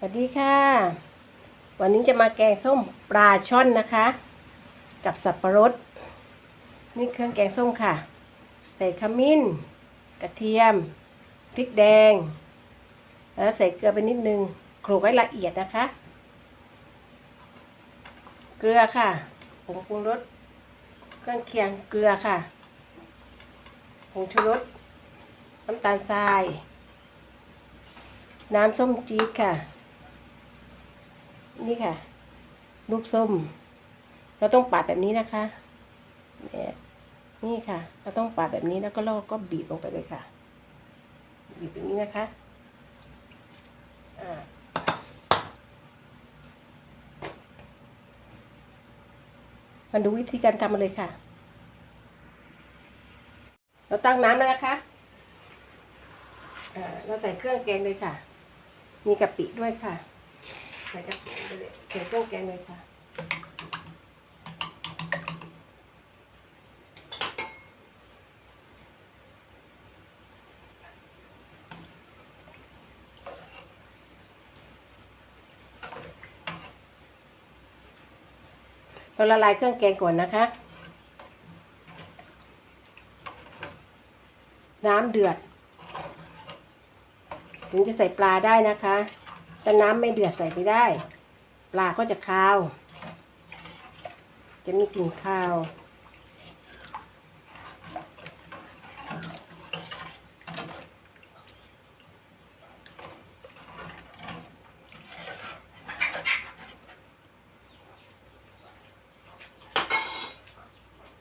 สวัสดีค่ะ วันนี้จะมาแกงส้มปลาช่อนนะคะ กับสับปะรด นี่เครื่องแกงส้มค่ะ ใส่ขมิ้น กระเทียม พริกแดง แล้วใส่เกลือไปนิดนึงโขลกให้ละเอียดนะคะ เกลือค่ะผงปรุงรสเครื่องเคียงเกลือค่ะผงชูรสน้ำตาลทรายน้ำส้มจี๊ดค่ะ นี่ค่ะ ลูกส้ม เราต้องปาดแบบนี้นะคะเนี่ยนี่ค่ะ เราต้องปาดแบบนี้แล้วก็เราก็บีบลงไปเลยค่ะ บีบแบบนี้นะคะอ่ามาดูวิธีการทำมาเลยค่ะ เราตั้งน้ำแล้วนะคะเราใส่เครื่องแกงเลยค่ะ มีกะปิด้วยค่ะ ใส่กะปิไปเลยใส่เครื่องแกงเลยค่ะเราละลายเครื่องแกงก่อนนะคะ น้ำเดือด ถึงจะใส่ปลาได้นะคะ แต่น้ำไม่เดือดใส่ไม่ได้ ปลาก็จะคาว จะมีกลิ่นคาว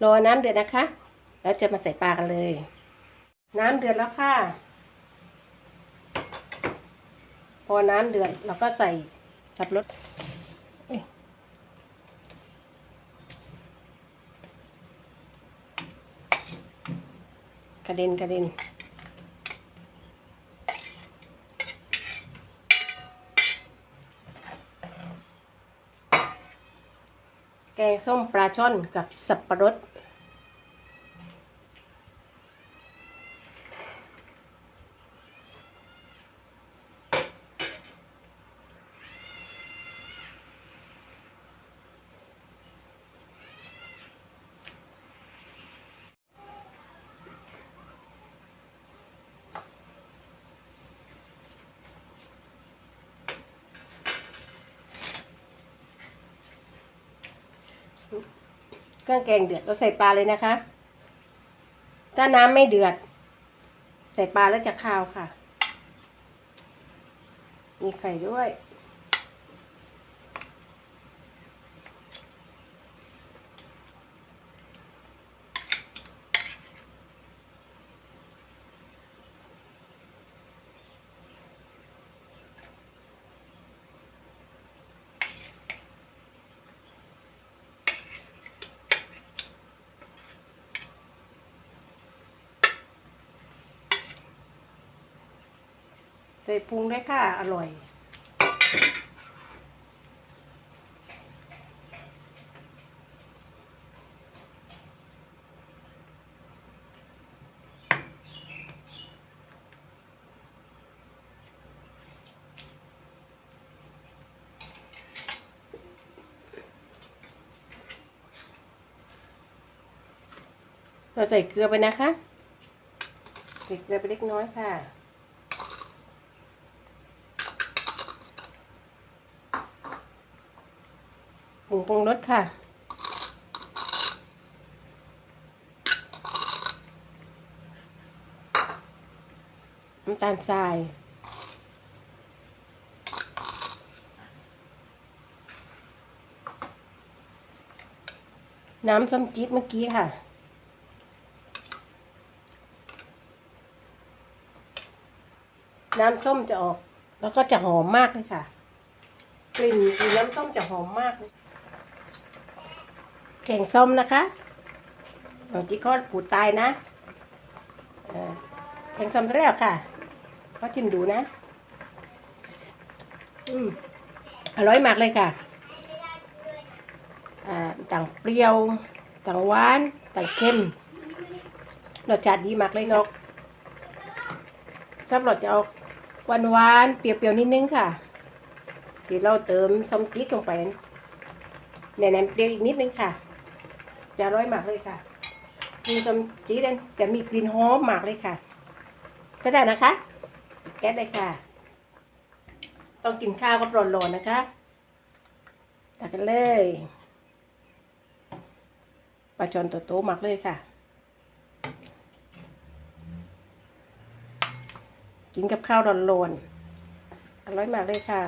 รอน้ำเดือดนะคะ แล้วจะมาใส่ปลากันเลย น้ำเดือดแล้วค่ะ พอน้ำเดือดเราก็ใส่สับรสเอ้ยกระเด็นกระเด็นแกงส้มปลาช่อนกับสับปะรด เครื่องแกงเดือดเราใส่ปลาเลยนะคะ ถ้าน้ำไม่เดือด ใส่ปลาแล้วจะคาวค่ะ มีไข่ด้วย ใส่ปรุงได้ค่ะ อร่อย เราใส่เกลือไปนะคะ ใส่เกลือไปเล็กน้อยค่ะ ผงปรุงรสค่ะ น้ำตาลทรายน้ำส้มจี๊ดเมื่อกี้ค่ะ น้ำส้มจะออก แล้วก็จะหอมมากเลยค่ะ กลิ่นกลิ่นน้ำส้มจะหอมมากเลย แกงส้มนะคะบางทีก็ปูดตายนะเอ่งส้มแล้วค่ะก็ชิมดูนะ อืมอร่อยมากเลยค่ะอ่าต่างเปรี้ยว ต่างหวาน ต่างเค็มรสชาติดีมากเลยนกชอบรสจะออกหวานหวานๆเปรี้ยวๆนิดนึงค่ะที่เราเติมส้มจี๊ดลงไปแหนมเปรี้ยวอีกนิดนึงค่ะ จะอร่อยมากเลยค่ะมีสมจี๊ดนั้นจะมีกลิ่นหอมมากเลยค่ะ ก็ได้นะคะ แก๊สเลยค่ะ ต้องกินข้าวกับร้อนๆนะคะตักกันเลยปลาจอนตัวโตมากเลยค่ะ กินกับข้าวร้อนๆอร่อยมากเลยค่ะ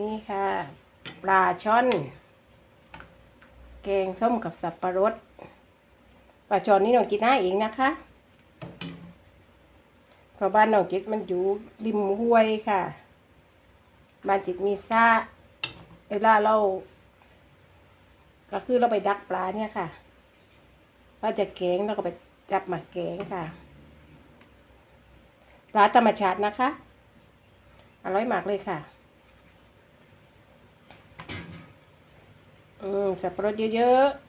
นี่ค่ะ ปลาช่อน แกงส้มกับสับปะรด ปลาช่อนนี่น้องกินหน้าเองนะคะเพราะบ้านน้องจิตมันอยู่ริมห้วยค่ะ บ้านจิตมีซ่าเวลาเรา ก็คือเราไปดักปลาเนี่ยค่ะว่าจะแกงเราก็ไปจับมาแกงค่ะปลาธรรมชาตินะคะ อร่อยมากเลยค่ะ อืมสับปะรดเยอะๆ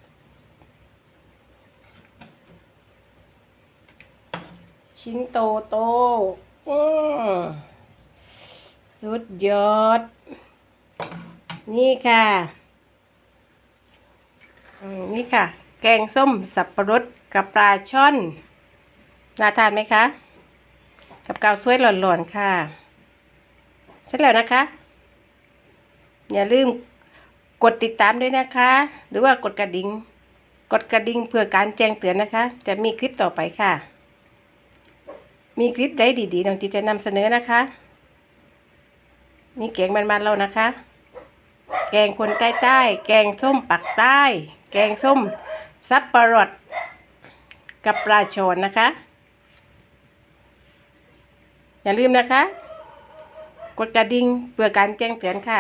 ชิ้นโตโตอืมสุดยอด นี่ค่ะ นี่ค่ะ แกงส้มสับปะรดกับปลาช่อน น่าทานไหมคะ กับกาวสวยหล่อนๆค่ะ เสร็จแล้วนะคะ อย่าลืม กดติดตามด้วยนะคะ หรือว่ากดกระดิ่งกดกระดิ่งเพื่อการแจ้งเตือนนะคะ จะมีคลิปต่อไปค่ะ มีคลิปได้ดีๆน้องจีจะนำเสนอนะคะ นี่แกงมันๆเรานะคะ แกงคนใต้ใต้แกงส้มปักใต้ แกงส้มซับปะรดกับปลาชอนนะคะ อย่าลืมนะคะ กดกระดิ่งเพื่อการแจ้งเตือนค่ะ